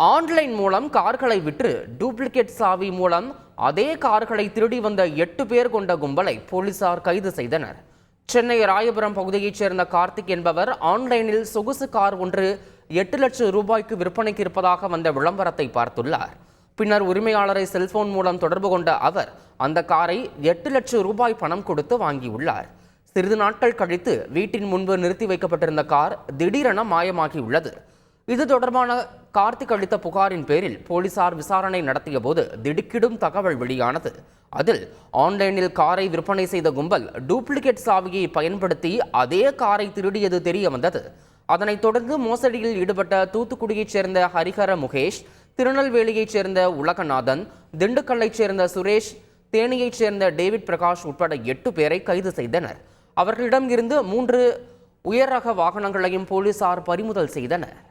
Online மூலம் கார்களை விற்று டூப்ளிகேட் சாவி மூலம் அதே கார்களை திருடி வந்த எட்டு பேர் கொண்ட கும்பலை போலீசார் கைது செய்தனர். சென்னை ராயபுரம் பகுதியைச் சேர்ந்த கார்த்திக் என்பவர் ஆன்லைனில் சொகுசு கார் ஒன்று எட்டு லட்சம் ரூபாய்க்கு விற்பனைக்கு இருப்பதாக வந்த விளம்பரத்தை பார்த்துள்ளார். பின்னர் உரிமையாளரை செல்போன் மூலம் தொடர்பு கொண்ட அவர் அந்த காரை எட்டு லட்சம் ரூபாய் பணம் கொடுத்து வாங்கியுள்ளார். சிறிது நாட்கள் கழித்து வீட்டின் முன்பு நிறுத்தி வைக்கப்பட்டிருந்த கார் திடீரென மாயமாகியுள்ளது. இது தொடர்பான கார்த்திக் அளித்த புகாரின் பேரில் போலீசார் விசாரணை நடத்திய போது திடுக்கிடும் தகவல் வெளியானது. அதில் ஆன்லைனில் காரை விற்பனை செய்த கும்பல் டூப்ளிகேட் சாவியை பயன்படுத்தி அதே காரை திருடியது தெரிய வந்தது. அதனைத் தொடர்ந்து மோசடியில் ஈடுபட்ட தூத்துக்குடியைச் சேர்ந்த ஹரிஹர முகேஷ் திருநெல்வேலியைச் சேர்ந்த உலகநாதன் திண்டுக்கல்லைச் சேர்ந்த சுரேஷ் தேனியைச் சேர்ந்த டேவிட் பிரகாஷ் உட்பட எட்டு பேரை கைது செய்தனர். அவர்களிடம் இருந்து மூன்று உயர் ரக வாகனங்களையும் போலீசார் பறிமுதல் செய்தனர்.